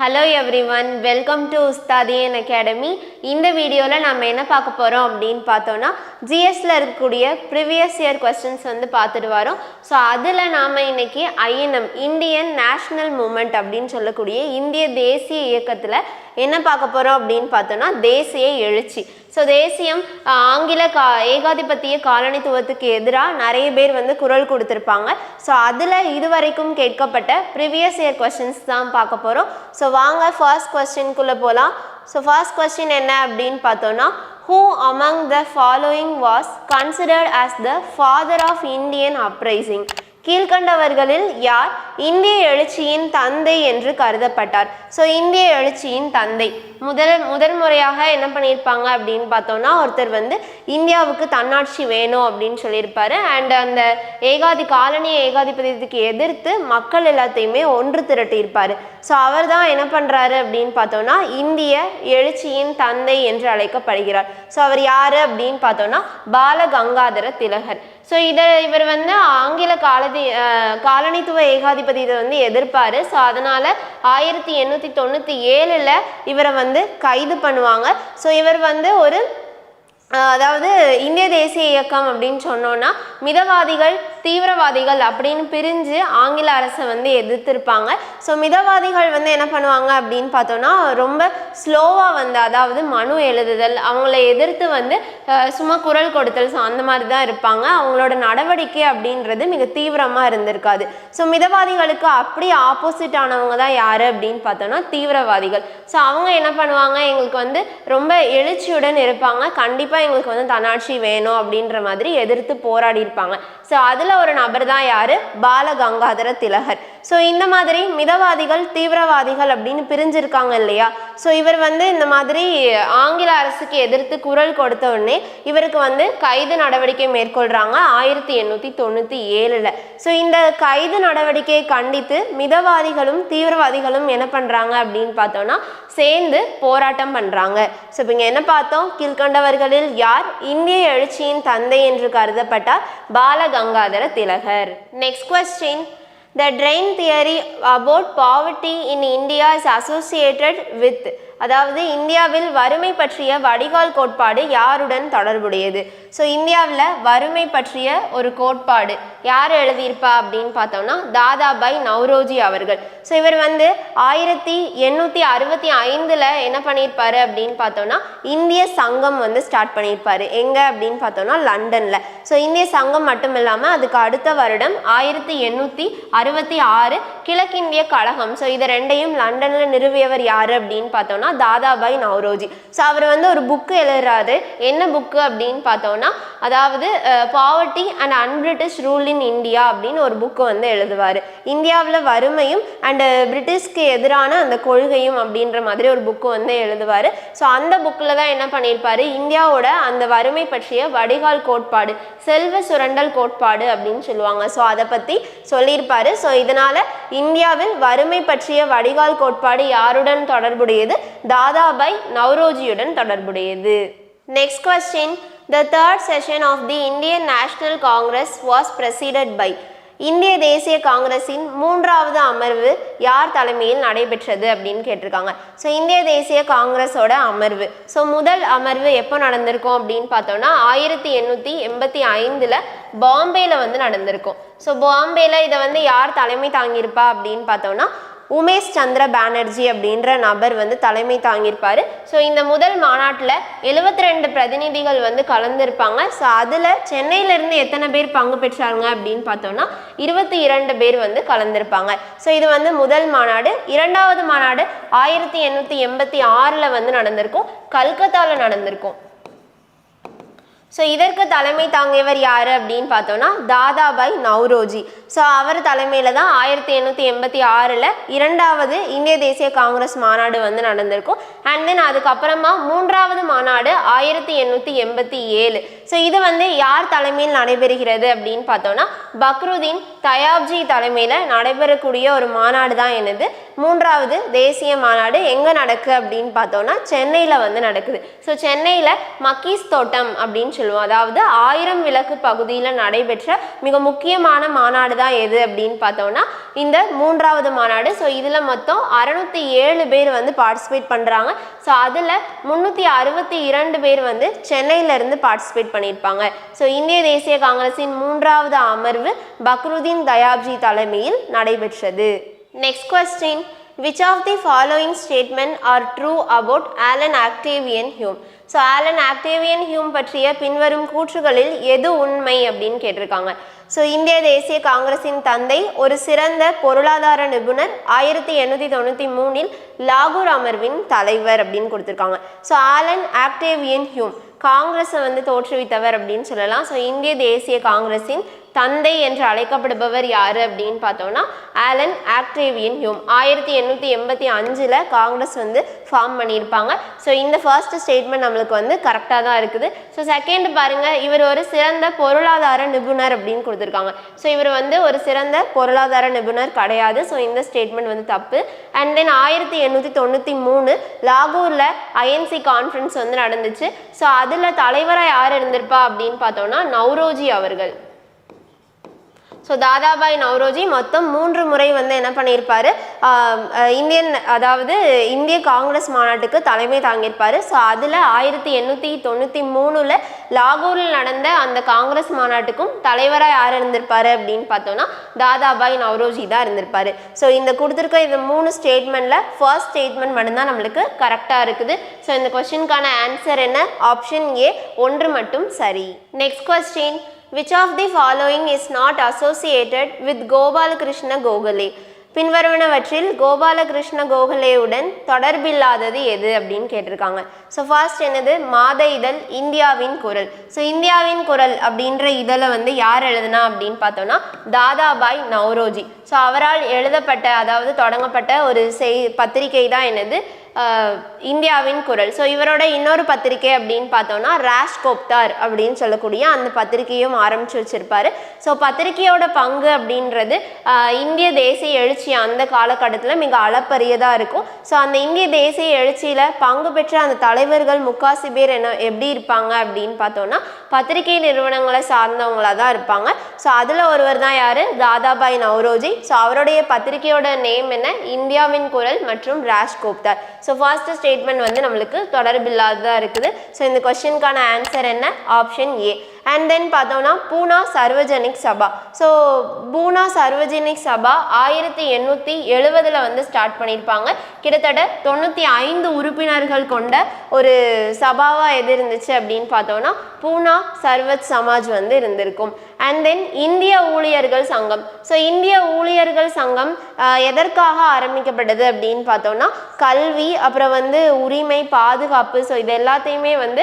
Hello everyone welcome to Ustadiyan academy இந்த வீடியோவில் நம்ம என்ன பார்க்க போகிறோம் அப்படின்னு பார்த்தோன்னா ஜிஎஸ்சில் இருக்கக்கூடிய ப்ரிவியஸ் இயர் கொஸ்டின்ஸ் வந்து பார்த்துட்டு வரோம். ஸோ அதில் நாம் இன்னைக்கு ஐஎன்எம் இந்தியன் நேஷ்னல் மூமெண்ட் அப்படின்னு சொல்லக்கூடிய இந்திய தேசிய இயக்கத்தில் என்ன பார்க்க போகிறோம் அப்படின்னு பார்த்தோன்னா தேசிய எழுச்சி. ஸோ தேசியம் ஆங்கில கா ஏகாதிபத்திய காலனித்துவத்துக்கு எதிராக நிறைய பேர் வந்து குரல் கொடுத்துருப்பாங்க. ஸோ அதில் இதுவரைக்கும் கேட்கப்பட்ட ப்ரிவியஸ் இயர் கொஸ்டின்ஸ் தான் பார்க்க போகிறோம் ஸோ வாங்க ஃபர்ஸ்ட் கொஸ்டின்குள்ளே போகலாம் ஸோ ஃபர்ஸ்ட் கொஸ்டின் என்ன அப்படின்னு பார்த்தோன்னா who among the following was considered as the father of Indian uprising கீழ்கண்டவர்களில் யார்? இந்திய எழுச்சியின் தந்தை என்று கருதப்பட்டார். ஸோ இந்திய எழுச்சியின் தந்தை. முதல் முதல் முறையாக என்ன பண்ணியிருப்பாங்க அப்படின்னு பார்த்தோம்னா ஒருத்தர் வந்து இந்தியாவுக்கு தன்னாட்சி வேணும் அப்படின்னு சொல்லியிருப்பாரு. அண்ட் அந்த ஏகாதி காலனி ஏகாதிபத்தியத்துக்கு எதிர்த்து மக்கள் எல்லாத்தையுமே ஒன்று திரட்டியிருப்பார். ஸோ அவர் தான் என்ன பண்ணுறாரு அப்படின்னு பார்த்தோம்னா இந்திய எழுச்சியின் தந்தை என்று அழைக்கப்படுகிறார். ஸோ அவர் யார் அப்படின்னு பார்த்தோம்னா பால கங்காதர திலகர். ஸோ இதை இவர் வந்து ஆங்கில காலதி காலனித்துவ ஏகாதிபதி இதை வந்து எதிர்ப்பார். ஸோ அதனால் ஆயிரத்தி எண்ணூற்றி தொண்ணூற்றி ஏழில் இவரை வந்து கைது பண்ணுவாங்க. ஸோ இவர் வந்து ஒரு அதாவது இந்திய தேசிய இயக்கம் அப்படின்னு சொன்னோன்னா மிதவாதிகள் தீவிரவாதிகள் அப்படின்னு பிரிஞ்சு ஆங்கில அரசை வந்து எதிர்த்திருப்பாங்க. ஸோ மிதவாதிகள் வந்து என்ன பண்ணுவாங்க அப்படின்னு பார்த்தோன்னா ரொம்ப ஸ்லோவாக வந்து அதாவது மனு எழுதுதல் அவங்கள எதிர்த்து வந்து சும்மா குரல் கொடுத்தல் ஸோ அந்த மாதிரி தான் இருப்பாங்க. அவங்களோட நடவடிக்கை அப்படின்றது மிக தீவிரமாக இருந்திருக்காது. ஸோ மிதவாதிகளுக்கு அப்படி ஆப்போசிட் ஆனவங்க தான் யார் அப்படின்னு பார்த்தோன்னா தீவிரவாதிகள். ஸோ அவங்க என்ன பண்ணுவாங்க? எங்களுக்கு வந்து ரொம்ப எழுச்சியுடன் இருப்பாங்க. கண்டிப்பாக எங்களுக்கு வந்து தன்னாட்சி வேணும் அப்படின்ற மாதிரி எதிர்த்து போராடி இருப்பாங்க ஸோ அதில் ஒரு நபர் தான் யார்? பால கங்காதர திலகர். ஸோ இந்த மாதிரி மிதவாதிகள் தீவிரவாதிகள் அப்படின்னு பிரிஞ்சிருக்காங்க இல்லையா? ஸோ இவர் வந்து இந்த மாதிரி ஆங்கில அரசுக்கு எதிர்த்து குரல் கொடுத்த உடனே இவருக்கு வந்து கைது நடவடிக்கை மேற்கொள்கிறாங்க ஆயிரத்தி எண்ணூற்றி தொண்ணூற்றி ஏழில். ஸோ இந்த கைது நடவடிக்கையை கண்டித்து மிதவாதிகளும் தீவிரவாதிகளும் என்ன பண்ணுறாங்க அப்படின்னு பார்த்தோன்னா சேர்ந்து போராட்டம் பண்ணுறாங்க ஸோ இப்போ இங்கே என்ன பார்த்தோம்? கீழ்கண்டவர்களில் யார்? இந்திய எழுச்சியின் தந்தை என்று கருதப்பட்டார் Bala Gangadhara Tilak. Next question the drain theory about poverty in India is associated with அதாவது இந்தியாவில் வறுமை பற்றிய வடிகால் கோட்பாடு யாருடன் தொடர்புடையது? ஸோ இந்தியாவில் வறுமை பற்றிய ஒரு கோட்பாடு யார் எழுதியிருப்பா அப்படின்னு பார்த்தோம்னா தாதாபாய் நவ்ரோஜி அவர்கள். ஸோ இவர் வந்து ஆயிரத்தி எண்ணூற்றி அறுபத்தி ஐந்தில் என்ன பண்ணியிருப்பாரு அப்படின்னு பார்த்தோம்னா இந்திய சங்கம் வந்து ஸ்டார்ட் பண்ணியிருப்பாரு. எங்கே அப்படின்னு பார்த்தோம்னா லண்டனில். ஸோ இந்திய சங்கம் மட்டும் இல்லாமல் அதுக்கு அடுத்த வருடம் ஆயிரத்தி எண்ணூற்றி அறுபத்தி ஆறு கிழக்கிந்திய கழகம். ஸோ இதை ரெண்டையும் லண்டனில் நிறுவியவர் யார் அப்படின்னு பார்த்தோம்னா தாதாபாய் நவ்ரோஜி. ஸோ அவர் வந்து ஒரு புக்கு எழுதுறாரு. என்ன புக்கு அப்படின்னு பார்த்தோம்னா அதாவது poverty and un-British rule in India அப்படின்னு ஒரு புக்கு வந்து எழுதுவார். இந்தியாவில் வறுமையும் அண்டு பிரிட்டிஷ்க்கு எதிரான அந்த கொள்கையும் அப்படின்ற மாதிரி ஒரு புக்கு வந்து எழுதுவார். ஸோ அந்த புக்கில் தான் என்ன பண்ணியிருப்பார்? இந்தியாவோட அந்த வறுமை பற்றிய வடிகால் கோட்பாடு செல்வ சுரண்டல் கோட்பாடு அப்படின்னு சொல்லுவாங்க. ஸோ அதை பற்றி சொல்லியிருப்பார். ஸோ இதனால் இந்தியாவில் வறுமை பற்றிய வடிகால் கோட்பாடு யாருடன் தொடர்புடையது? தாதாபாய் நவ்ரோஜியுடன் தொடர்புடையது. Next question the third session of the Indian national congress was presided by இந்திய தேசிய காங்கிரஸின் மூன்றாவது அமர்வு யார் தலைமையில் நடைபெற்றது அப்படின்னு கேட்டிருக்காங்க. ஸோ இந்திய தேசிய காங்கிரஸோட அமர்வு. ஸோ முதல் அமர்வு எப்போ நடந்திருக்கும் அப்படின்னு பார்த்தோம்னா ஆயிரத்தி எண்ணூற்றி எண்பத்தி ஐந்தில் பாம்பேயில் வந்து நடந்திருக்கும். ஸோ பாம்பேயில் இதை வந்து யார் தலைமை தாங்கியிருப்பா அப்படின்னு பார்த்தோம்னா உமேஷ் சந்திர பானர்ஜி அப்படின்ற நபர் வந்து தலைமை தாங்கியிருப்பார். ஸோ இந்த முதல் மாநாட்டில் எழுபத்தி ரெண்டு பிரதிநிதிகள் வந்து கலந்துருப்பாங்க. ஸோ அதில் சென்னையிலேருந்து எத்தனை பேர் பங்கு பெற்றாங்க அப்படின்னு பார்த்தோம்னா இருபத்தி இரண்டு பேர் வந்து கலந்துருப்பாங்க. ஸோ இது வந்து முதல் மாநாடு. இரண்டாவது மாநாடு ஆயிரத்தி எண்ணூற்றி எண்பத்தி ஆறில் வந்து நடந்திருக்கும். கல்கத்தாவில் நடந்திருக்கும். ஸோ இதற்கு தலைமை தாங்கியவர் யார் அப்படின்னு பார்த்தோம்னா தாதாபாய் நவ்ரோஜி. ஸோ அவர் தலைமையில் தான் ஆயிரத்தி எண்ணூற்றி எண்பத்தி ஆறில் இரண்டாவது இந்திய தேசிய காங்கிரஸ் மாநாடு வந்து நடந்திருக்கும். அண்ட் தென் அதுக்கப்புறமா மூன்றாவது மாநாடு ஆயிரத்தி எண்ணூற்றி எண்பத்தி ஏழு. ஸோ இது வந்து யார் தலைமையில் நடைபெறுகிறது அப்படின்னு பார்த்தோம்னா பக்ருதீன் தயாப்ஜி தலைமையில் நடைபெறக்கூடிய ஒரு மாநாடு தான் என்னது? மூன்றாவது தேசிய மாநாடு எங்கே நடக்கு அப்படின்னு பார்த்தோம்னா சென்னையில் வந்து நடக்குது. ஸோ சென்னையில் மக்கீஸ் தோட்டம் அப்படின்னு சொல்லுவோம். அதாவது ஆயிரம் விளக்கு பகுதியில் நடைபெற்ற மிக முக்கியமான மாநாடு தான் எது அப்படின்னு பார்த்தோம்னா இந்த மூன்றாவது மாநாடு. ஸோ இதில் மொத்தம் அறநூற்றி ஏழு பேர் வந்து பார்ட்டிசிபேட் பண்ணுறாங்க ஸோ அதில் முந்நூற்றி அறுபத்தி இரண்டு பேர் வந்து சென்னையிலேருந்து பார்ட்டிசிபேட் பண்ணியிருப்பாங்க. ஸோ இந்திய தேசிய காங்கிரஸின் மூன்றாவது அமர்வு பக்ருதீன் தயாப்ஜி தலைமையில் நடைபெற்றது. Next question which of the following statement are true about Allan Octavian Hume so Allan Octavian Hume பற்றிய பின்வரும் கூற்றுகளில் எது உண்மை அப்படின்னு கேட்டிருக்காங்க. ஸோ இந்திய தேசிய காங்கிரசின் தந்தை ஒரு சிறந்த பொருளாதார நிபுணர் ஆயிரத்தி எண்ணூற்றி தொண்ணூற்றி மூணில் லாகூர் அமர்வின் தலைவர் அப்படின்னு கொடுத்துருக்காங்க. ஸோ ஆலன் ஆக்டேவியன் ஹியூம் காங்கிரஸை வந்து தோற்றுவித்தவர் அப்படின்னு சொல்லலாம். ஸோ இந்திய தேசிய காங்கிரஸின் தந்தை என்று அழைக்கப்படுபவர் யார் அப்படின்னு பார்த்தோம்னா ஆலன் ஆக்டேவியன் ஹியூம். ஆயிரத்தி எண்ணூற்றி எண்பத்தி அஞ்சில் காங்கிரஸ் வந்து ஃபார்ம் பண்ணியிருப்பாங்க. ஸோ இந்த ஃபர்ஸ்ட் ஸ்டேட்மெண்ட் நம்மளுக்கு வந்து கரெக்டாக தான் இருக்குது. ஸோ செகண்ட் பாருங்கள் இவர் ஒரு சிறந்த பொருளாதார நிபுணர் அப்படின்னு கொடுத்துருக்காங்க. ஸோ இவர் வந்து ஒரு சிறந்த பொருளாதார நிபுணர் கிடையாது. ஸோ இந்த ஸ்டேட்மெண்ட் வந்து தப்பு. அண்ட் தென் ஆயிரத்தி எண்ணூற்றி தொண்ணூற்றி மூணு லாகூரில் ஐஎன்சி கான்ஃபரன்ஸ் வந்து நடந்துச்சு. ஸோ அதில் தலைவராக யார் இருந்திருப்பா அப்படின்னு பார்த்தோம்னா நவ்ரோஜி அவர்கள். ஸோ தாதாபாய் நவ்ரோஜி மொத்தம் மூன்று முறை வந்து என்ன பண்ணியிருப்பாரு? இந்தியன் அதாவது இந்திய காங்கிரஸ் மாநாட்டுக்கு தலைமை தாங்கியிருப்பார். ஸோ அதில் ஆயிரத்தி எண்ணூற்றி தொண்ணூற்றி மூணில் லாகூரில் நடந்த அந்த காங்கிரஸ் மாநாட்டுக்கும் தலைவராக யார் இருந்திருப்பார் அப்படின்னு பார்த்தோன்னா தாதாபாய் நவ்ரோஜி தான் இருந்திருப்பார். ஸோ இந்த கொடுத்துருக்க இந்த மூணு ஸ்டேட்மெண்ட்டில் ஃபர்ஸ்ட் ஸ்டேட்மெண்ட் மட்டும்தான் நம்மளுக்கு கரெக்டாக இருக்குது. ஸோ இந்த கொஸ்டினுக்கான ஆன்சர் என்ன? ஆப்ஷன் ஏ ஒன்று மட்டும் சரி. Next question which of the following is not associated with Gopalakrishna Gokhale பின்வருவனவற்றில் Gopalakrishna கோகலேவுடன் தொடர்பில்லாதது எது அப்படின்னு கேட்டிருக்காங்க. ஸோ ஃபர்ஸ்ட் என்னது? மாத இதழ் இந்தியாவின் குரல். ஸோ இந்தியாவின் குரல் அப்படின்ற இதழை வந்து யார் எழுதுனா அப்படின்னு பார்த்தோம்னா தாதாபாய் நவ்ரோஜி. ஸோ அவரால் எழுதப்பட்ட அதாவது தொடங்கப்பட்ட ஒரு செய் பத்திரிகை தான் என்னது? இந்தியாவின் குரல். ஸோ இவரோட இன்னொரு பத்திரிகை அப்படின்னு பார்த்தோம்னா ராஷ் கோப்தார் அப்படின்னு சொல்லக்கூடிய அந்த பத்திரிகையும் ஆரம்பிச்சு வச்சிருப்பாரு. ஸோ பத்திரிகையோட பங்கு அப்படின்றது இந்திய தேசிய எழுச்சி அந்த காலகட்டத்தில் மிக அளப்பரியதாக இருக்கும். ஸோ அந்த இந்திய தேசிய எழுச்சியில் பங்கு பெற்ற அந்த தலைவர்கள் முக்காசி பேர் என்ன எப்படி இருப்பாங்க அப்படின்னு பார்த்தோம்னா பத்திரிகை நிறுவனங்களை சார்ந்தவங்களாக தான் இருப்பாங்க. ஸோ அதில் ஒருவர் தான் யார்? தாதாபாய் நவ்ரோஜி. ஸோ அவருடைய பத்திரிகையோட நேம் என்ன? இந்தியாவின் குரல் மற்றும் Rast Goftar so first statement வந்து நம்மளுக்கு தொடர்பில்லாததாக இருக்குது. ஸோ இந்த கொஷினுக்கான ஆன்சர் என்ன? ஆப்ஷன் ஏ அண்ட் தென் பார்த்தோம்னா பூனா சர்வஜனிக் சபா. ஸோ பூனா சர்வஜனிக் சபா ஆயிரத்தி எண்ணூற்றி எழுபதில் வந்து ஸ்டார்ட் பண்ணியிருப்பாங்க. கிட்டத்தட்ட தொண்ணூற்றி ஐந்து உறுப்பினர்கள் கொண்ட ஒரு சபாவாக எது இருந்துச்சு அப்படின்னு பார்த்தோம்னா பூனா சர்வத் சமாஜ் வந்து இருந்திருக்கும். அண்ட் தென் இந்திய ஊழியர்கள் சங்கம். ஸோ இந்திய ஊழியர்கள் சங்கம் எதற்காக ஆரம்பிக்கப்பட்டது அப்படின்னு பார்த்தோம்னா கல்வி அப்புறம் வந்து உரிமை பாதுகாப்பு. ஸோ இது எல்லாத்தையுமே வந்து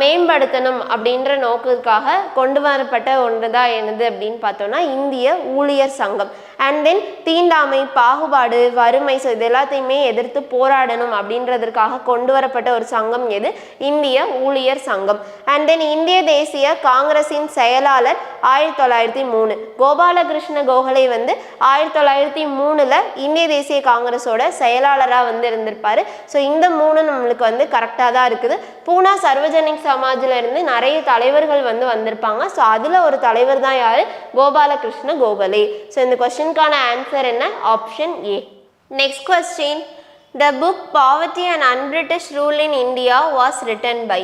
மேம்படுத்தணும் அப்படின்ற நோக்கத்துக்காக கொண்டு வரப்பட்ட ஒன்று தான் என்னது அப்படின்னு பார்த்தோம்னா இந்திய ஊழியர் சங்கம். அண்ட் தென் தீண்டாமை பாகுபாடு வறுமை ஸோ இது எல்லாத்தையுமே எதிர்த்து போராடணும் அப்படின்றதற்காக கொண்டு வரப்பட்ட ஒரு சங்கம் எது? இந்திய ஊழியர் சங்கம். அண்ட் தென் இந்திய தேசிய காங்கிரஸின் செயலாளர் ஆயிரத்தி தொள்ளாயிரத்தி மூணு. கோபாலகிருஷ்ண கோகலே வந்து ஆயிரத்தி தொள்ளாயிரத்தி மூணுல இந்திய தேசிய காங்கிரஸோட செயலாளராக வந்து இருந்திருப்பாரு. ஸோ இந்த மூணு நம்மளுக்கு வந்து கரெக்டாக தான் இருக்குது. பூனா சர்வஜனிக் சமாஜ்ல இருந்து நிறைய தலைவர்கள் வந்து வந்திருப்பாங்க. ஸோ அதில் ஒரு தலைவர் தான் யார்? கோபாலகிருஷ்ண கோகலே. ஸோ இந்த கொஸ்டினுக்கான ஆன்சர் என்ன? Option A next question the book poverty and un-British rule in India was written by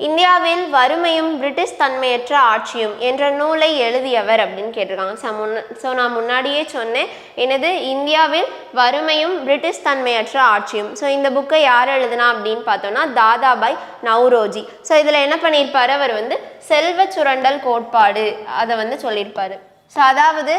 இந்தியாவில் வறுமையும் பிரிட்டிஷ் தன்மையற்ற ஆட்சியும் என்ற நூலை எழுதியவர் அப்படின்னு கேட்டிருக்காங்க. ஸோ முன்ன ஸோ நான் முன்னாடியே சொன்னேன். எனது இந்தியாவில் வறுமையும் பிரிட்டிஷ் தன்மையற்ற ஆட்சியும். ஸோ இந்த புக்கை யார் எழுதுனா அப்படின்னு பார்த்தோம்னா தாதாபாய் நவ்ரோஜி. ஸோ இதில் என்ன பண்ணியிருப்பார்? அவர் வந்து செல்வ சுரண்டல் கோட்பாடு அதை வந்து சொல்லியிருப்பார். ஸோ அதாவது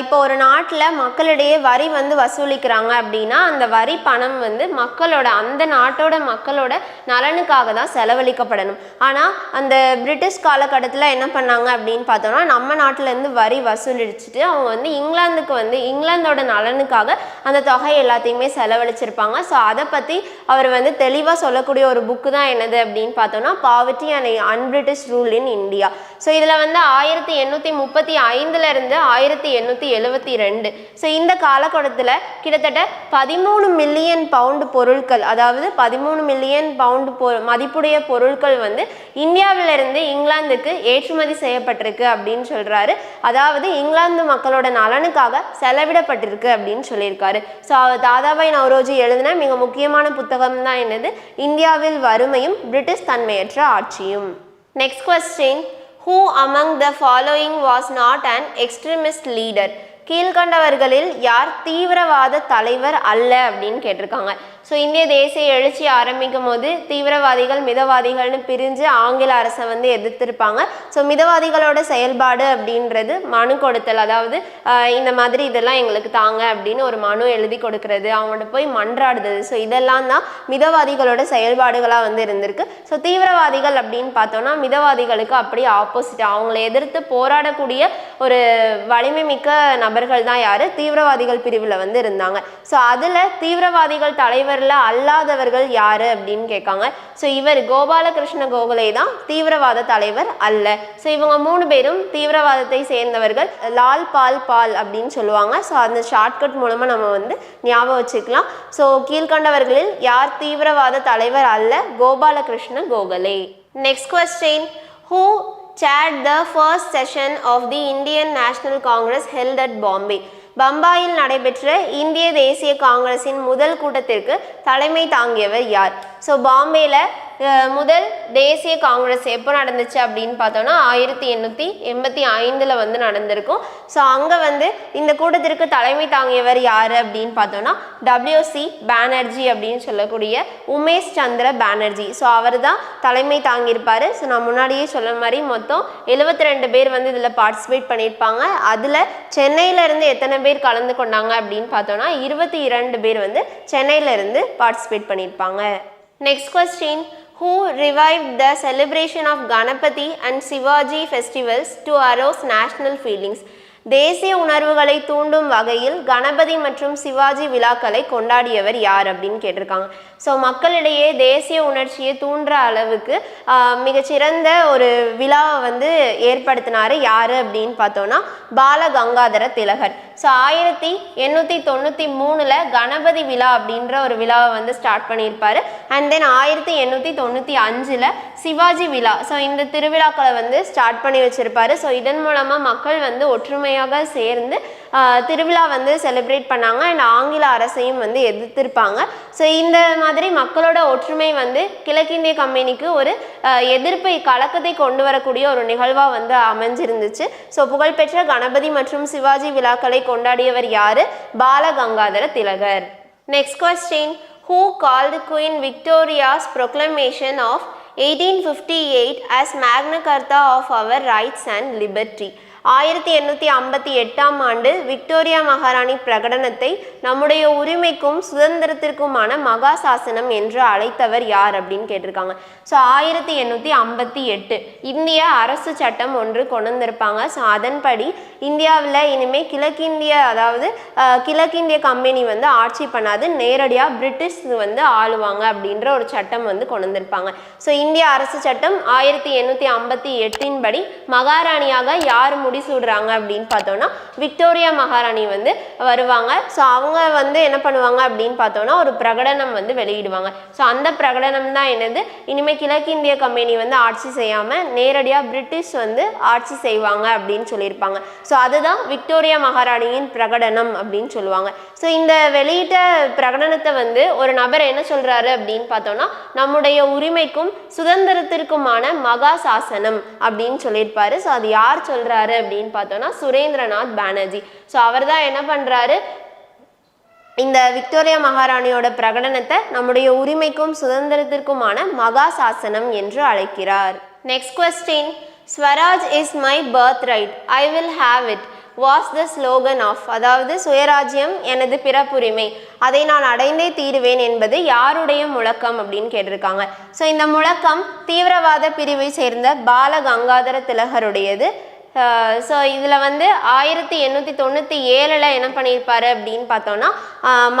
இப்போ ஒரு நாட்டில் மக்களிடையே வரி வந்து வசூலிக்கிறாங்க அப்படின்னா அந்த வரி பணம் வந்து மக்களோட அந்த நாட்டோட மக்களோட நலனுக்காக தான் செலவழிக்கப்படணும். ஆனால் அந்த பிரிட்டிஷ் காலகட்டத்தில் என்ன பண்ணாங்க அப்படின்னு பார்த்தோம்னா நம்ம நாட்டிலேருந்து வரி வசூலிச்சுட்டு அவங்க வந்து இங்கிலாந்துக்கு வந்து இங்கிலாந்தோட நலனுக்காக அந்த தொகை எல்லாத்தையுமே செலவழிச்சிருப்பாங்க. ஸோ அதை பற்றி அவர் வந்து தெளிவாக சொல்லக்கூடிய ஒரு புக்கு தான் என்னது அப்படின்னு பார்த்தோம்னா poverty and un-British rule in India so இதில் வந்து ஆயிரத்தி எண்ணூற்றி முப்பத்தி ஐந்தில் இருந்து ஆயிரத்தி எண்ணூற்றி எழுவத்தி ரெண்டு. ஸோ இந்த காலகட்டத்தில் கிட்டத்தட்ட பதிமூணு மில்லியன் பவுண்டு பொருட்கள் அதாவது பதிமூணு மில்லியன் பவுண்டு பொ மதிப்புடைய பொருட்கள் வந்து இந்தியாவிலிருந்து இங்கிலாந்துக்கு ஏற்றுமதி செய்யப்பட்டிருக்கு அப்படின்னு சொல்கிறாரு அதாவது இங்கிலாந்து மக்களோட நலனுக்காக செலவிடப்பட்டிருக்கு அப்படின்னு சொல்லியிருக்காரு. ஸோ தாதாபாய் நவரோஜி எழுதின மிக முக்கியமான புத்தகம் தான் என்னது? இந்தியாவில் வறுமையும் பிரிட்டிஷ் தன்மையற்ற ஆட்சியும். Next question who among the following was not an extremist leader கீழ்கண்டவர்களில் யார் தீவிரவாத தலைவர் அல்ல அப்படின்னு கேட்டிருக்காங்க. ஸோ இந்திய தேசிய எழுச்சி ஆரம்பிக்கும் போது தீவிரவாதிகள் மிதவாதிகள்னு பிரிஞ்சு ஆங்கில அரசை வந்து எதிர்த்திருப்பாங்க. ஸோ மிதவாதிகளோட செயல்பாடு அப்படின்றது மனு கொடுத்தல் அதாவது இந்த மாதிரி இதெல்லாம் எங்களுக்கு தாங்க அப்படின்னு ஒரு மனு எழுதி கொடுக்கறது. அவங்கள்ட்ட போய் மன்றாடுறது ஸோ இதெல்லாம் தான் மிதவாதிகளோட செயல்பாடுகளாக வந்து இருந்திருக்கு. ஸோ தீவிரவாதிகள் அப்படின்னு பார்த்தோம்னா மிதவாதிகளுக்கு அப்படியே ஆப்போசிட் அவங்கள எதிர்த்து போராடக்கூடிய ஒரு வலிமை மிக்க நபர்கள் தான் யார்? தீவிரவாதிகள் பிரிவில் வந்து இருந்தாங்க. ஸோ அதில் தீவிரவாதிகள் தலைவர் தலைவரில் அல்லாதவர்கள் யார் அப்படின்னு கேட்காங்க. ஸோ இவர் கோபாலகிருஷ்ண கோகலே தான் தீவிரவாத தலைவர் அல்ல. ஸோ இவங்க மூணு பேரும் தீவிரவாதத்தை சேர்ந்தவர்கள். லால் பால் பால் அப்படின்னு சொல்லுவாங்க. ஸோ அந்த ஷார்ட்கட் மூலமாக நம்ம வந்து ஞாபகம் வச்சுக்கலாம். ஸோ கீழ்கண்டவர்களில் யார் தீவிரவாத தலைவர் அல்ல? Gopalakrishna Gokhale. Next question who chaired the first session of the Indian national congress held at Bombay பம்பாயில் நடைபெற்ற இந்திய தேசிய காங்கிரஸின் முதல் கூட்டத்திற்கு தலைமை தாங்கியவர் யார்? ஸோ பாம்பேல முதல் தேசிய காங்கிரஸ் எப்போ நடந்துச்சு அப்படின்னு பார்த்தோன்னா ஆயிரத்தி எண்ணூற்றி எண்பத்தி ஐந்தில் வந்து நடந்திருக்கும். ஸோ அங்கே வந்து இந்த கூட்டத்திற்கு தலைமை தாங்கியவர் யார் அப்படின்னு பார்த்தோன்னா டபிள்யூசி பானர்ஜி அப்படின்னு சொல்லக்கூடிய உமேஷ் சந்திர பானர்ஜி ஸோ அவர் தான் தலைமை தாங்கியிருப்பார். ஸோ நான் முன்னாடியே சொன்ன மாதிரி மொத்தம் எழுபத்தி ரெண்டு பேர் வந்து இதில் பார்ட்டிசிபேட் பண்ணியிருப்பாங்க. அதில் சென்னையிலேருந்து எத்தனை பேர் கலந்து கொண்டாங்க அப்படின்னு பார்த்தோன்னா இருபத்தி இரண்டு பேர் வந்து சென்னையிலேருந்து பார்ட்டிசிபேட் பண்ணியிருப்பாங்க. Next question who revive the celebration of Ganapati and Shivaji festivals to arouse national feelings தேசிய உணர்வுகளை தூண்டும் வகையில் கணபதி மற்றும் சிவாஜி விழாக்களை கொண்டாடியவர் யார் அப்படின்னு கேட்டிருக்காங்க. ஸோ மக்களிடையே தேசிய உணர்ச்சியை தூண்டுற அளவுக்கு மிகச்சிறந்த ஒரு விழாவை வந்து ஏற்படுத்தினார் யார் அப்படின்னு பார்த்தோன்னா பால கங்காதர திலகர். ஸோ ஆயிரத்தி எண்ணூற்றி தொண்ணூற்றி மூணில் கணபதி விழா அப்படின்ற ஒரு விழாவை வந்து ஸ்டார்ட் பண்ணியிருப்பாரு. அண்ட் தென் ஆயிரத்தி எண்ணூற்றி தொண்ணூற்றி அஞ்சில் சிவாஜி விழா. ஸோ இந்த திருவிழாக்களை வந்து ஸ்டார்ட் பண்ணி வச்சுருப்பார். ஸோ இதன் மூலமாக மக்கள் வந்து ஒற்றுமையாக சேர்ந்து திருவிழா வந்து செலிப்ரேட் பண்ணாங்க. அண்ட் ஆங்கில அரசையும் வந்து எதிர்த்திருப்பாங்க. ஸோ இந்த மாதிரி மக்களோட ஒற்றுமை வந்து கிழக்கிந்திய கம்பெனிக்கு ஒரு எதிர்ப்பை கலக்கத்தை கொண்டு வரக்கூடிய ஒரு நிகழ்வாக வந்து அமைஞ்சிருந்துச்சு. ஸோ புகழ்பெற்ற கணபதி மற்றும் சிவாஜி விழாக்களை கொண்டாடியவர் யாரு? Balagangadhara Tilak. Next question who called Queen Victoria's proclamation of eighteen fifty eight as Magna Carta of our rights and liberty ஆயிரத்தி எண்ணூற்றி ஐம்பத்தி எட்டாம் ஆண்டு விக்டோரியா மகாராணி பிரகடனத்தை நம்முடைய உரிமைக்கும் சுதந்திரத்திற்குமான மகா சாசனம் என்று அழைத்தவர் யார் அப்படின்னு கேட்டிருக்காங்க. ஸோ ஆயிரத்தி எண்ணூற்றி ஐம்பத்தி எட்டு இந்திய அரசு சட்டம் ஒன்று கொண்டு வந்திருப்பாங்க. ஸோ அதன்படி இந்தியாவில் இனிமேல் கிழக்கிந்திய அதாவது கிழக்கிந்திய கம்பெனி வந்து ஆட்சி பண்ணாது நேரடியாக பிரிட்டிஷ் வந்து ஆளுவாங்க அப்படின்ற ஒரு சட்டம் வந்து கொண்டு வந்திருப்பாங்க. ஸோ இந்திய அரசு சட்டம் ஆயிரத்தி எண்ணூற்றி ஐம்பத்தி எட்டின் படி மகாராணியாக யார் சுடுறாங்க அப்படின்னு பார்த்தோன்னா விக்டோரியா மகாராணி வந்து வருவாங்க. ஸோ அவங்க வந்து என்ன பண்ணுவாங்க அப்படின்னு பார்த்தோன்னா ஒரு பிரகடனம் வந்து வெளியிடுவாங்க. ஸோ அந்த பிரகடனம் தான் என்னது? இனிமேல் கிழக்கிந்திய கம்பெனி வந்து ஆட்சி செய்யாமல் நேரடியாக பிரிட்டிஷ் வந்து ஆட்சி செய்வாங்க அப்படின்னு சொல்லியிருப்பாங்க. ஸோ அதுதான் விக்டோரியா மகாராணியின் பிரகடனம் அப்படின்னு சொல்லுவாங்க. ஸோ இந்த வெளியிட்ட பிரகடனத்தை வந்து ஒரு நபர் என்ன சொல்கிறாரு அப்படின்னு பார்த்தோன்னா நம்முடைய உரிமைக்கும் சுதந்திரத்திற்குமான மகா சாசனம் அப்படின்னு சொல்லியிருப்பாரு. ஸோ அது யார் சொல்கிறாரு அப்படின்னு பார்த்தோம்னா சுரேந்திரநாத் பானர்ஜி. ஸோ அவர் தான் என்ன பண்றாரு? இந்த விக்டோரியா மகாராணியோட பிரகடனத்தை நம்முடைய உரிமைக்கும் சுதந்திரத்திற்குமான மகா சாசனம் என்று அழைக்கிறார். Next question swaraj is my birth right I will have it was the slogan of அதாவது சுயராஜ்யம் எனது பிறப்புரிமை. அதை நான் அடைந்தே தீருவேன் என்பது யாருடைய முழக்கம் அப்படின்னு கேட்டிருக்காங்க. ஸோ இந்த முழக்கம் தீவிரவாத பிரிவை சேர்ந்த பால கங்காதர திலகருடையது. ஸோ இதில் வந்து ஆயிரத்தி எண்ணூற்றி தொண்ணூற்றி ஏழில் என்ன பண்ணியிருப்பாரு அப்படின்னு பார்த்தோன்னா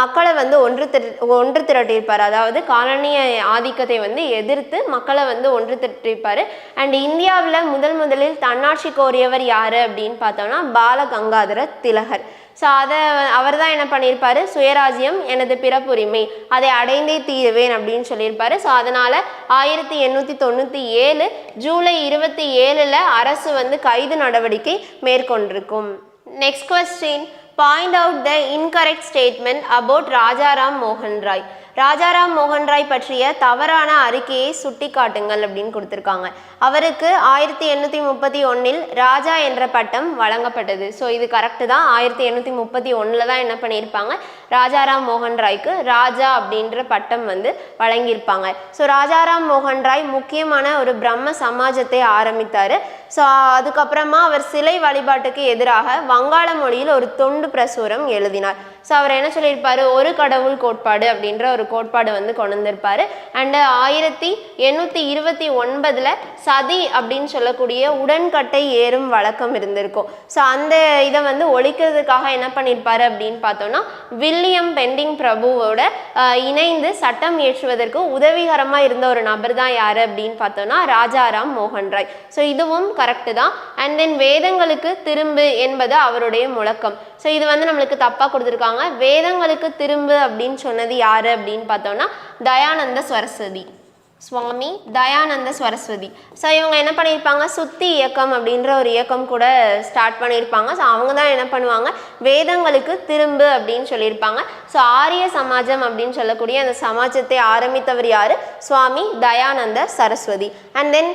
மக்களை வந்து ஒன்று திரு ஒன்று திரட்டியிருப்பார். அதாவது காலனிய ஆதிக்கத்தை வந்து எதிர்த்து மக்களை வந்து ஒன்று திரட்டியிருப்பார். அண்ட் இந்தியாவில் முதல் முதலில் தன்னாட்சி கோரியவர் யார் அப்படின்னு பார்த்தோன்னா பால கங்காதர திலகர். ஸோ அதை அவர் தான் என்ன பண்ணியிருப்பாரு? சுயராஜ்யம் எனது பிறப்புரிமை. அதை அடைந்தே தீருவேன் அப்படின்னு சொல்லியிருப்பாரு. ஸோ அதனால் ஆயிரத்தி எண்ணூற்றி தொண்ணூற்றி ஏழு ஜூலை இருபத்தி ஏழில் அரசு வந்து கைது நடவடிக்கை மேற்கொண்டிருக்கும். Next question point out the incorrect statement about Rajaram மோகன் ராய் ராஜாராம் மோகன் ராய் பற்றிய தவறான அறிக்கையை சுட்டி காட்டுங்கள் அப்படின்னு கொடுத்துருக்காங்க. அவருக்கு ஆயிரத்தி எண்ணூற்றி முப்பத்தி ஒன்றில் ராஜா என்ற பட்டம் வழங்கப்பட்டது. ஸோ இது கரெக்டு தான். ஆயிரத்தி எண்ணூற்றி முப்பத்தி ஒன்றில் தான் என்ன பண்ணியிருப்பாங்க? ராஜாராம் மோகன் ராய்க்கு ராஜா அப்படின்ற பட்டம் வந்து வழங்கியிருப்பாங்க. ஸோ ராஜாராம் மோகன் ராய் முக்கியமான ஒரு பிரம்ம சமாஜத்தை ஆரம்பித்தார். ஸோ அதுக்கப்புறமா அவர் சிலை வழிபாட்டுக்கு எதிராக வங்காள மொழியில் ஒரு தொண்டு பிரசுரம் எழுதினார். ஸோ அவர் என்ன சொல்லியிருப்பாரு? ஒரு கடவுள் கோட்பாடு அப்படின்ற ஒரு கோட்பாடு வந்து கொண்டு வந்திருப்பாரு அண்டு ஆயிரத்தி எண்ணூற்றி இருபத்தி ஒன்பதில் சதி அப்படின்னு சொல்லக்கூடிய உடன்கட்டை ஏறும் வழக்கம் இருந்திருக்கும். ஸோ அந்த இதை வந்து ஒழிக்கிறதுக்காக என்ன பண்ணியிருப்பாரு அப்படின்னு பார்த்தோம்னா வில்லியம் பெண்டிங் பிரபுவோட இணைந்து சட்டம் இயற்றுவதற்கு உதவிகரமாக இருந்த ஒரு நபர் தான் யார் அப்படின்னு பார்த்தோம்னா ராஜாராம் மோகன் ராய். ஸோ இதுவும் கரெக்டு தான். அண்ட் தென் வேதங்களுக்கு திரும்பு என்பது அவருடைய முழக்கம். ஸோ இது வந்து நம்மளுக்கு தப்பாக கொடுத்துருக்காங்க. வேதங்களுக்கு திரும்பு அப்படின்னு சொன்னது யார் அப்படின்னு பார்த்தோம்னா தயானந்த சரஸ்வதி சுவாமி தயானந்த சரஸ்வதி. ஸோ இவங்க என்ன பண்ணியிருப்பாங்க? சுத்தி இயக்கம் அப்படின்ற ஒரு இயக்கம் கூட ஸ்டார்ட் பண்ணியிருப்பாங்க. ஸோ அவங்க தான் என்ன பண்ணுவாங்க? வேதங்களுக்கு திரும்பு அப்படின்னு சொல்லியிருப்பாங்க. ஸோ ஆரிய சமாஜம் அப்படின்னு சொல்லக்கூடிய அந்த சமாஜத்தை ஆரம்பித்தவர் யார்? சுவாமி தயானந்த சரஸ்வதி. அண்ட் தென்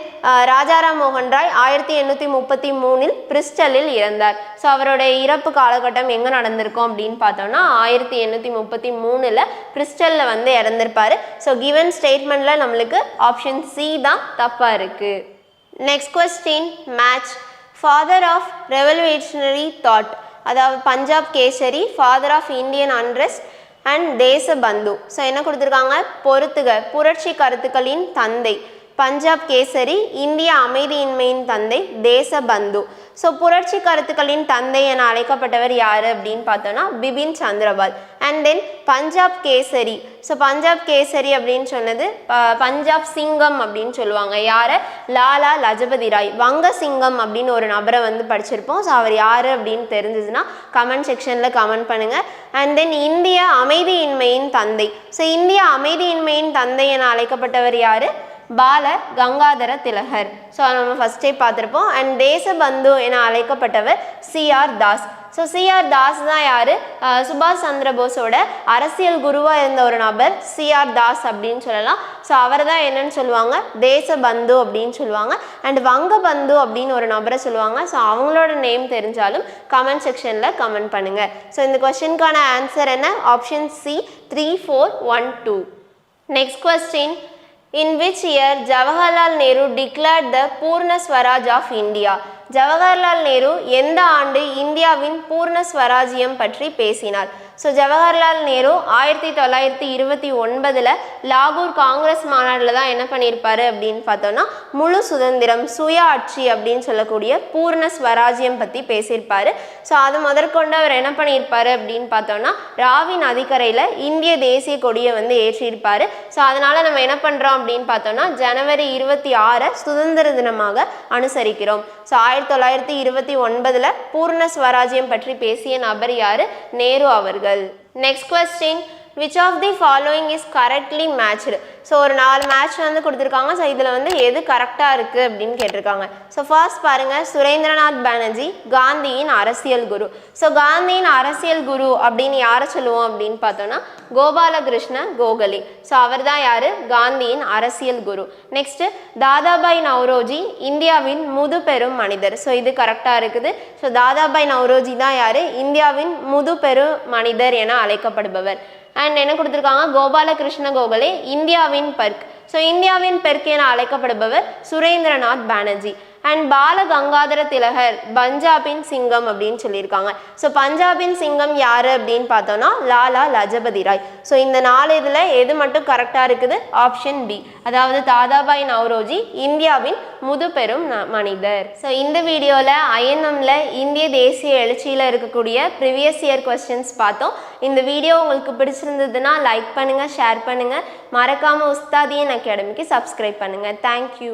ராஜாராம் மோகன் ராய் ஆயிரத்தி எண்ணூற்றி முப்பத்தி மூணில் பிரிஸ்டலில் இறந்தார். ஸோ அவருடைய இறப்பு காலகட்டம் எங்கே நடந்திருக்கும் அப்படின்னு பார்த்தோம்னா ஆயிரத்தி எண்ணூற்றி முப்பத்தி மூணில் பிரிஸ்டலில் வந்து இறந்திருப்பார். ஸோ கிவன் ஸ்டேட்மெண்ட்டில் நம்மளுக்கு ஆப்ஷன் சி தான் தப்பாக இருக்குது next question match father of revolutionary thought அதாவது Punjab Kesari father of Indian unrest and Deshbandhu so என்ன கொடுத்துருக்காங்க? பொறுத்துக புரட்சி கருத்துக்களின் தந்தை. பஞ்சாப் கேசரி இந்திய அமைதியின்மையின் தந்தை தேசபந்து. ஸோ புரட்சி கருத்துக்களின் தந்தை என அழைக்கப்பட்டவர் யார் அப்படின்னு பார்த்தோன்னா Bipin Chandrapal. And then Punjab Kesari. So Punjab Kesari அப்படின்னு சொன்னது ப- பஞ்சாப் சிங்கம் அப்படின்னு சொல்லுவாங்க. யாரை? லாலா லஜபதி ராய். வங்க சிங்கம் அப்படின்னு ஒரு நபரை வந்து படிச்சிருப்போம். ஸோ அவர் யார் அப்படின்னு தெரிஞ்சதுன்னா கமெண்ட் செக்ஷனில் கமெண்ட் பண்ணுங்கள் அண்ட் தென் இந்திய அமைதியின்மையின் தந்தை. ஸோ இந்திய அமைதியின்மையின் தந்தை என அழைக்கப்பட்டவர் யார்? பால கங்காதர திலகர். ஸோ நம்ம ஃபஸ்ட்டே பார்த்துருப்போம். அண்ட் தேசபந்து என அழைக்கப்பட்டவர் C R Das. So C R Das தான் யார்? சுபாஷ் சந்திர போஸோட அரசியல் குருவாக இருந்த ஒரு நபர் சிஆர் தாஸ் அப்படின்னு சொல்லலாம். ஸோ அவர் தான் என்னன்னு சொல்லுவாங்க? தேசபந்து அப்படின்னு சொல்லுவாங்க. அண்ட் வங்கபந்து அப்படின்னு ஒரு நபரை சொல்லுவாங்க. ஸோ அவங்களோட நேம் தெரிஞ்சாலும் கமெண்ட் செக்ஷனில் கமெண்ட் பண்ணுங்கள் ஸோ இந்த கொஸ்டினுக்கான ஆன்சர் என்ன? Option C three four one two next question in which year Jawaharlal Nehru declared the Purna Swaraj of India. Jawaharlal Nehru எந்த ஆண்டு இந்தியாவின் பூர்ண ஸ்வராஜ்யம் பற்றி பேசினார்? ஸோ ஜவஹர்லால் நேரு ஆயிரத்தி தொள்ளாயிரத்தி இருபத்தி ஒன்பதில் லாகூர் காங்கிரஸ் மாநாட்டில் தான் என்ன பண்ணியிருப்பாரு அப்படின்னு பார்த்தோன்னா முழு சுதந்திரம் சுய ஆட்சி அப்படின்னு சொல்லக்கூடிய பூர்ண ஸ்வராஜ்யம் பற்றி பேசியிருப்பார். ஸோ அது முதற்கொண்டு அவர் என்ன பண்ணியிருப்பார் அப்படின்னு பார்த்தோன்னா ராவி நதிக்கரையில் இந்திய தேசிய கொடியை வந்து ஏற்றியிருப்பார். ஸோ அதனால் நம்ம என்ன பண்ணுறோம் அப்படின்னு பார்த்தோன்னா ஜனவரி இருபத்தி ஆறை சுதந்திர தினமாக அனுசரிக்கிறோம். ஸோ ஆயிரத்தி தொள்ளாயிரத்தி இருபத்தி ஒன்பதில் பூர்ண ஸ்வராஜ்யம் பற்றி பேசிய நபர் யார்? நேரு அவர்கள். Next question which of the following is correctly matched so ஒரு நாலு மேட்ச் வந்து கொடுத்துருக்காங்க. ஸோ இதில் வந்து எது கரெக்டாக இருக்குது அப்படின்னு கேட்டிருக்காங்க. ஸோ ஃபர்ஸ்ட் பாருங்கள் சுரேந்திரநாத் பானர்ஜி காந்தியின் அரசியல் குரு. ஸோ காந்தியின் அரசியல் குரு அப்படின்னு யாரை சொல்லுவோம் அப்படின்னு பார்த்தோன்னா கோபாலகிருஷ்ண கோகலி. ஸோ அவர் தான் யார்? காந்தியின் அரசியல் குரு. நெக்ஸ்ட்டு தாதாபாய் நவ்ரோஜி இந்தியாவின் முதுபெரும் மனிதர். ஸோ இது கரெக்டாக இருக்குது. ஸோ தாதாபாய் நவ்ரோஜி தான் யார்? இந்தியாவின் முதுபெரும் மனிதர் என அழைக்கப்படுபவர். அண்ட் என்ன கொடுத்துருக்காங்க? கோபாலகிருஷ்ண கோகலே இந்தியாவின் பர்க். ஸோ இந்தியாவின் பெர்க் என அழைக்கப்படுபவர் சுரேந்திரநாத் பானர்ஜி. அண்ட் பால கங்காதர திலகர் பஞ்சாபின் சிங்கம் அப்படின்னு சொல்லியிருக்காங்க. ஸோ பஞ்சாபின் சிங்கம் யார் அப்படின்னு பார்த்தோம்னா லாலா லஜபதி ராய் ஸோ இந்த நாலு இதில் எது மட்டும் கரெக்டாக இருக்குது? ஆப்ஷன் பி அதாவது தாதாபாய் நவ்ரோஜி இந்தியாவின் முதுபெரும் ந- மனிதர். ஸோ இந்த வீடியோவில் ஐஎன்எம்ல இந்திய தேசிய எழுச்சியில் இருக்கக்கூடிய ப்ரிவியஸ் இயர் கொஸ்டின்ஸ் பார்த்தோம். இந்த வீடியோ உங்களுக்கு பிடிச்சிருந்ததுன்னா லைக் பண்ணுங்கள் ஷேர் பண்ணுங்கள் மறக்காமல் உஸ்தாதியன் அகாடமிக்கு சப்ஸ்கிரைப் பண்ணுங்கள் தேங்க்யூ